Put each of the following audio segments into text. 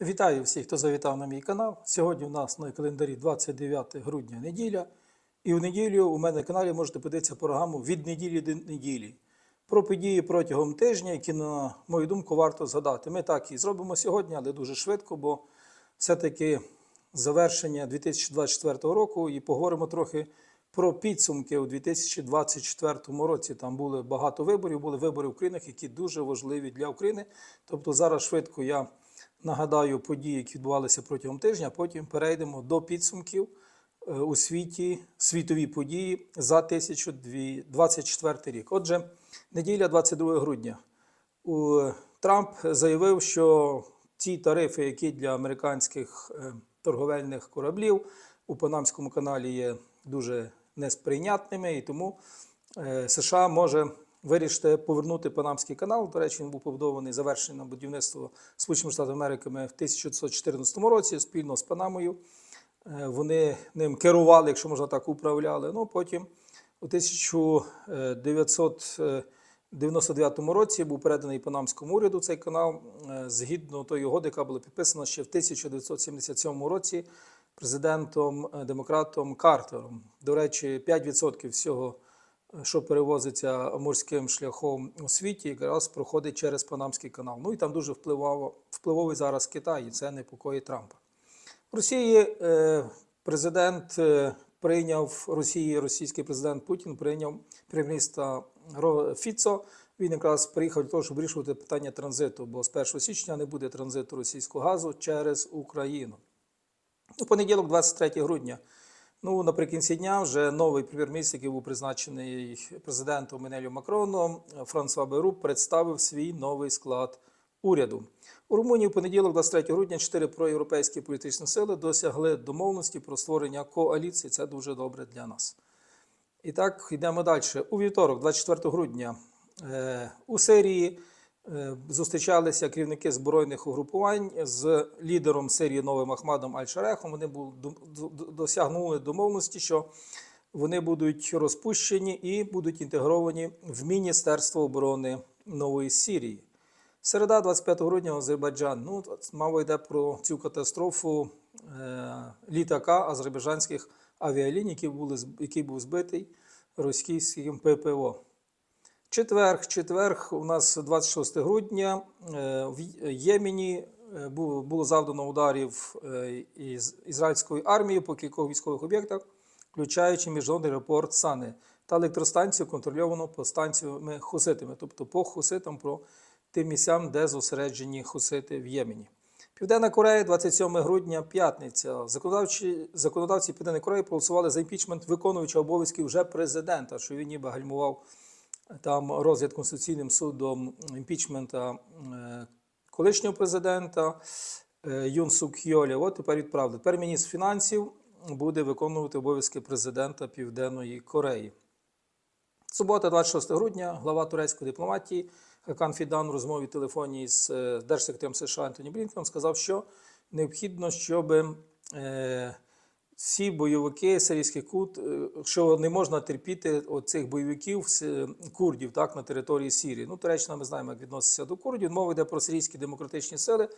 Вітаю всіх, хто завітав на мій канал. Сьогодні у нас на календарі 29 грудня неділя. І в неділю у мене на каналі можете подивитися програму від неділі до неділі про події протягом тижня, які, на мою думку, варто згадати. Ми так і зробимо сьогодні, але дуже швидко, бо все-таки завершення 2024 року і поговоримо трохи про підсумки у 2024 році. Там були багато виборів, були вибори в країнах, які дуже важливі для України. Тобто зараз швидко я нагадаю події, які відбувалися протягом тижня, потім перейдемо до підсумків е, у світі, світові події за 2024 рік. Отже, неділя 22 грудня. Трамп заявив, що ті тарифи, які для американських е, торговельних кораблів у Панамському каналі є дуже несприйнятними, і тому е, США може вирішити повернути Панамський канал. До речі, він був побудований завершений на будівництво Сполучених Штатів Америки в 1914 році спільно з Панамою. Е, Вони ним керували, якщо можна так, управляли. Ну потім у 1999 році був переданий Панамському уряду цей канал е, згідно тої угоди, яка була підписана ще в 1977 році президентом е, демократом Картером. До речі, 5% всього, е, що перевозиться морським шляхом у світі, якраз проходить через Панамський канал. Ну і там дуже впливово, впливовий зараз Китай, і це непокоїть Трампа. В Росії е, президент е, прийняв Росії, російський президент Путін прийняв прем'єр-міністра Фіцо. Він якраз приїхав для того, щоб вирішувати питання транзиту, бо з 1 січня не буде транзиту російського газу через Україну. У понеділок, 23 грудня. Ну, наприкінці дня вже новий прем'єр-міністр, який був призначений президентом Менелю Макроном, Франсуа Беру, представив свій новий склад уряду. У Румунії в понеділок, 23 грудня, чотири проєвропейські політичні сили досягли домовленості про створення коаліції. Це дуже добре для нас. І так, йдемо далі. У вівторок, 24 грудня, е, у Сирії зустрічалися керівники збройних угрупувань з лідером Сирії Новим Ахмадом Аль-Шарехом. Вони досягнули домовленості, що вони будуть розпущені і будуть інтегровані в Міністерство оборони Нової Сирії. Середа, 25 грудня, Азербайджан. Ну, мова йде про цю катастрофу е, літака азербайджанських авіаліній, який, який був збитий російським ППО. Четверг, четверг, у нас 26 грудня е, в Ємені е, було, завдано ударів е, із ізраїльської армії по кількох військових об'єктах, включаючи міжнародний аеропорт Сани та електростанцію, контрольовану повстанцями хуситами, тобто по хуситам про тим місцям, де зосереджені хусити в Ємені. Південна Корея, 27 грудня, п'ятниця. Законодавчі, законодавці Південної Кореї проголосували за імпічмент виконуючого обов'язків вже президента, що він ніби гальмував там розгляд Конституційним судом імпічмента е, колишнього президента е, Юн Сук Йоля. От тепер відправили. Тепер міністр фінансів буде виконувати обов'язки президента Південної Кореї. Субота, 26 грудня, глава турецької дипломатії Хакан Фідан у розмові телефонній з е, держсекретарем США Антоні Блінкеном сказав, що необхідно, щоб всі бойовики сирійських кут, е, що не можна терпіти цих бойовиків курдів так, на території Сирії. Ну, Туреччина ми знаємо, як відноситься до курдів. Мова йде про сирійські демократичні сили,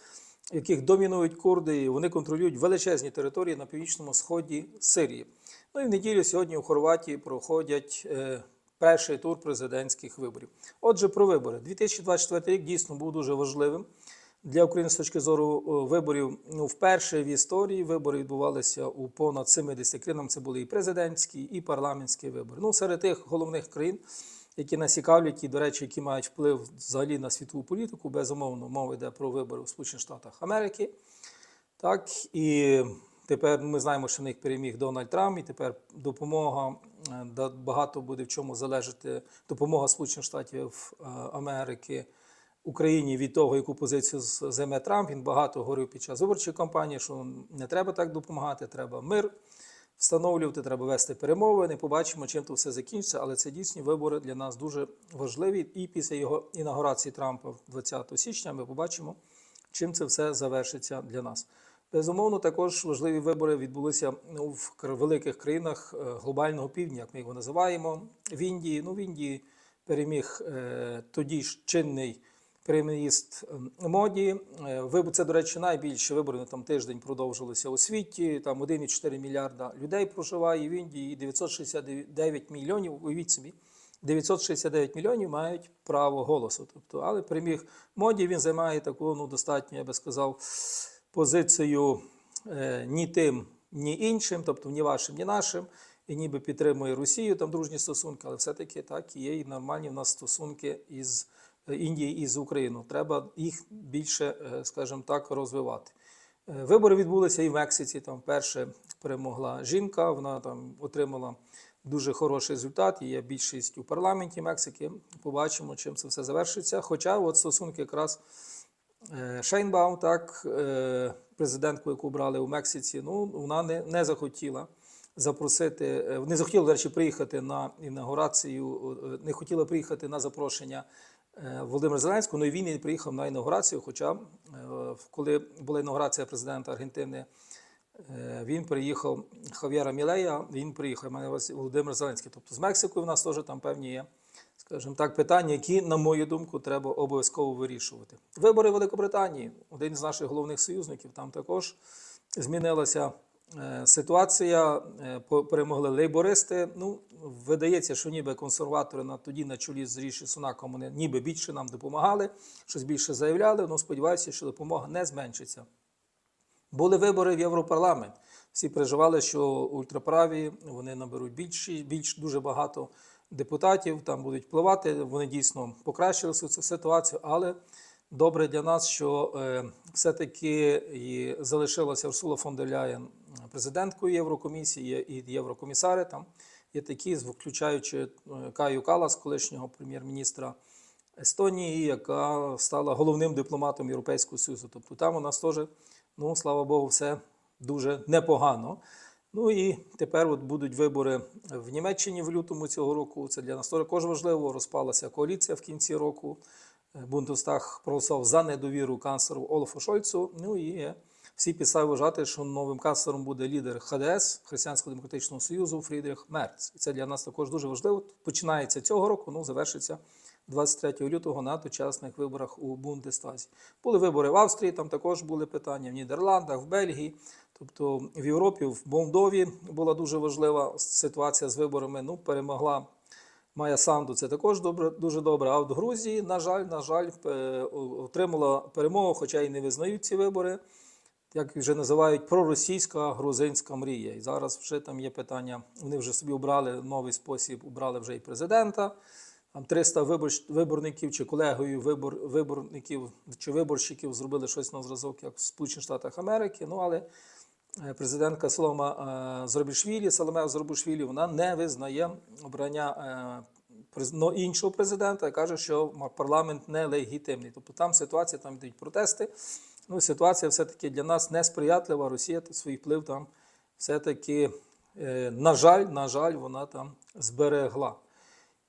яких домінують курди, і вони контролюють величезні території на північному сході Сирії. Ну і в неділю сьогодні у Хорватії проходять е, перший тур президентських виборів. Отже, про вибори. 2024 рік дійсно був дуже важливим для України з точки зору е, виборів. Ну, вперше в історії вибори відбувалися у понад 70 країнах. Це були і президентські, і парламентські вибори. Ну, серед тих головних країн, які нас цікавлять, і, до речі, які мають вплив взагалі на світову політику, безумовно, мова йде про вибори у Сполучених Штатах Америки. Так, і тепер ми знаємо, що в них переміг Дональд Трамп, і тепер допомога е, багато буде в чому залежати допомога Сполучених Штатів е, Америки Україні від того, яку позицію займе Трамп. Він багато говорив під час виборчої кампанії, що не треба так допомагати, треба мир встановлювати, треба вести перемовини. Побачимо, чим то все закінчиться. Але це дійсні вибори для нас дуже важливі. І після його інаугурації Трампа 20 січня ми побачимо, чим це все завершиться для нас. Безумовно, також важливі вибори відбулися в великих країнах е, глобального півдня, як ми його називаємо. В Індії. Ну, в Індії переміг е, тоді ж чинний переїзд е, моді. Е, Це, до речі, найбільші вибори там тиждень продовжилися у світі. Там 1,4 мільярда людей проживає в Індії, і 969 мільйонів. Уявіть собі, 969 мільйонів мають право голосу. Тобто, але переміг моді він займає таку ну, достатньо, я би сказав, позицію е, ні тим, ні іншим, тобто ні вашим, ні нашим. І ніби підтримує Росію, там дружні стосунки, але все-таки так є і нормальні в нас стосунки із Індією і з Україною. Треба їх більше, е, скажімо так, розвивати. Е, Вибори відбулися і в Мексиці. Там вперше перемогла жінка. Вона там отримала дуже хороший результат. Є більшість у парламенті Мексики. Побачимо, чим це все завершиться. Хоча от стосунки якраз Е, Шейнбаум, так, президентку, яку брали у Мексиці, ну, вона не, не захотіла запросити, не захотіла, до речі, приїхати на інаугурацію, не хотіла приїхати на запрошення е, Володимира Зеленського, ну і він приїхав на інаугурацію, хоча е, коли була інаугурація президента Аргентини, е, він приїхав Хав'єра Мілея, він приїхав, маю Володимир Зеленський. Тобто з Мексикою в нас теж там певні є скажімо так, питання, які, на мою думку, треба обов'язково вирішувати. Вибори Великобританії, один з наших головних союзників, там також змінилася ситуація. Перемогли лейбористи. Ну, видається, що ніби консерватори на тоді на чолі з Ріші Сунаком вони ніби більше нам допомагали, щось більше заявляли. Ну, сподіваюся, що допомога не зменшиться. Були вибори в Європарламент. Всі переживали, що ультраправі вони наберуть більші, більш дуже багато депутатів, там будуть впливати. Вони дійсно покращили цю ситуацію, але добре для нас, що е, все-таки і залишилася Урсула фон дер Ляєн президенткою Єврокомісії, і єврокомісари там є такі, включаючи е, Каю Калас, колишнього прем'єр-міністра. Естонії, яка стала головним дипломатом Європейського Союзу. Тобто там у нас теж, ну слава Богу, все дуже непогано. Ну і тепер от будуть вибори в Німеччині в лютому цього року. Це для нас також важливо. Розпалася коаліція в кінці року. Бундестаг проголосував за недовіру канцлеру Олафу Шольцу. Ну і всі підстави вважати, що новим канцлером буде лідер ХДС Християнського демократичного союзу Фрідріх Мерц. І це для нас також дуже важливо. Починається цього року, ну завершиться 23 лютого на дочасних виборах у Бундестазі. Були вибори в Австрії, там також були питання в Нідерландах, в Бельгії. Тобто в Європі, в Молдові була дуже важлива ситуація з виборами. Ну, перемогла Майя Санду, це також добре, дуже добре. А от Грузії, на жаль, на жаль, е, отримала перемогу, хоча й не визнають ці вибори. Як вже називають проросійська грузинська мрія. І зараз вже там є питання. Вони вже собі обрали новий спосіб, обрали вже і президента. Там 300 виборч, виборників чи колегою вибор, виборників чи виборщиків зробили щось на зразок, як в Сполучених Штатах Америки. Ну але е, президентка Солома е, Зробішвілі, Соломея Зробішвілі, вона не визнає обрання е, іншого президента і каже, що парламент нелегітимний. Тобто там ситуація, там йдуть протести. Ну, ситуація все-таки для нас несприятлива. Росія свій вплив там все-таки, е, на жаль, на жаль, вона там зберегла.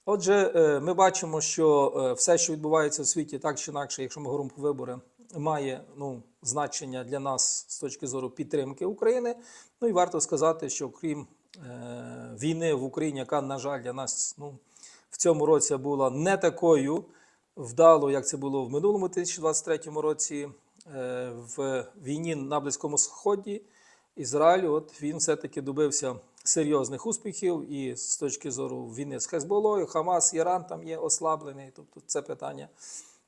Отже, е, ми бачимо, що е, все, що відбувається у світі, так чи інакше, якщо ми говоримо про вибори, має ну, значення для нас з точки зору підтримки України. Ну і варто сказати, що крім війни в Україні, яка, на жаль, для нас ну, в цьому році була не такою вдалою, як це було в минулому 2023 році, в війні на Близькому Сході. Ізраїль, от він все-таки добився серйозних успіхів і з точки зору війни з Хезболою, Хамас, Іран там є ослаблений. Тобто це питання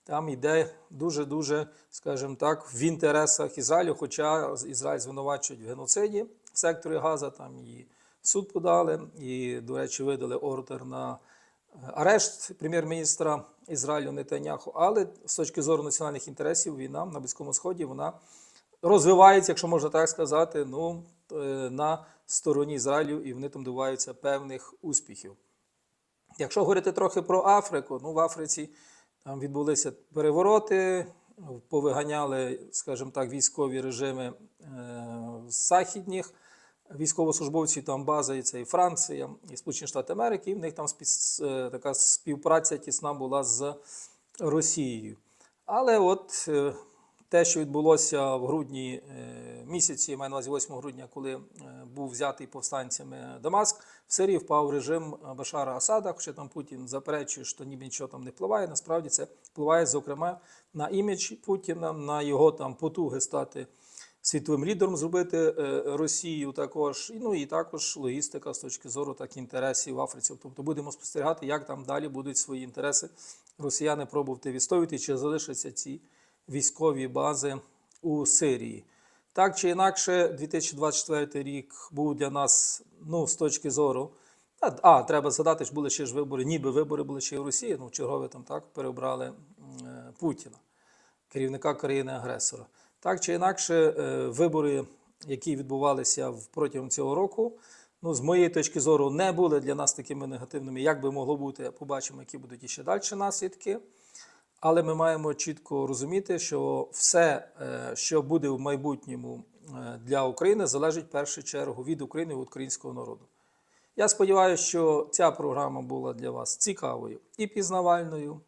там йде дуже-дуже, скажімо так, в інтересах Ізраїлю, хоча Ізраїль звинувачують в геноциді в секторі Газа, там і суд подали, і, до речі, видали ордер на е, арешт прем'єр-міністра Ізраїлю Нетаняху. Але з точки зору національних інтересів війна на Близькому Сході вона розвивається, якщо можна так сказати, ну, е, на стороні Ізраїлю, і вони там добиваються певних успіхів. Якщо говорити трохи про Африку, ну в Африці там відбулися перевороти, повиганяли, скажімо так, військові режими е, з західніх військовослужбовців, там база, і це і Франція, і Сполучені Штати Америки, і в них там спі- е, така співпраця тісна була з Росією. Але от е, те, що відбулося в грудні е, місяці, я маю на увазі 8 грудня, коли був взятий повстанцями Дамаск, в Сирії впав режим Башара Асада, хоча там Путін заперечує, що ніби нічого там не впливає. Насправді це впливає, зокрема, на імідж Путіна, на його там потуги стати світовим лідером, зробити е, Росію також, ну і також логістика з точки зору так інтересів в Африці. Тобто будемо спостерігати, як там далі будуть свої інтереси росіяни пробувати відстоювати, чи залишаться ці військові бази у Сирії. Так чи інакше, 2024 рік був для нас, ну, з точки зору. А, а треба згадати, що були ще ж вибори, ніби вибори були ще й в Росії. Ну, чергове там так переобрали е, Путіна, керівника країни-агресора. Так чи інакше, е, вибори, які відбувалися протягом цього року, ну, з моєї точки зору, не були для нас такими негативними, як би могло бути. Побачимо, які будуть іще далі наслідки. Але ми маємо чітко розуміти, що все, е, що буде в майбутньому е, для України, залежить в першу чергу від України, від українського народу. Я сподіваюся, що ця програма була для вас цікавою і пізнавальною.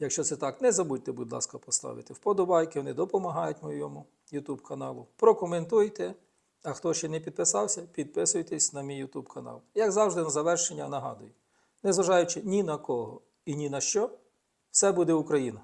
Якщо це так, не забудьте, будь ласка, поставити вподобайки, вони допомагають моєму YouTube каналу. Прокоментуйте. А хто ще не підписався, підписуйтесь на мій YouTube канал. Як завжди, на завершення нагадую: незважаючи ні на кого і ні на що, все буде Україна.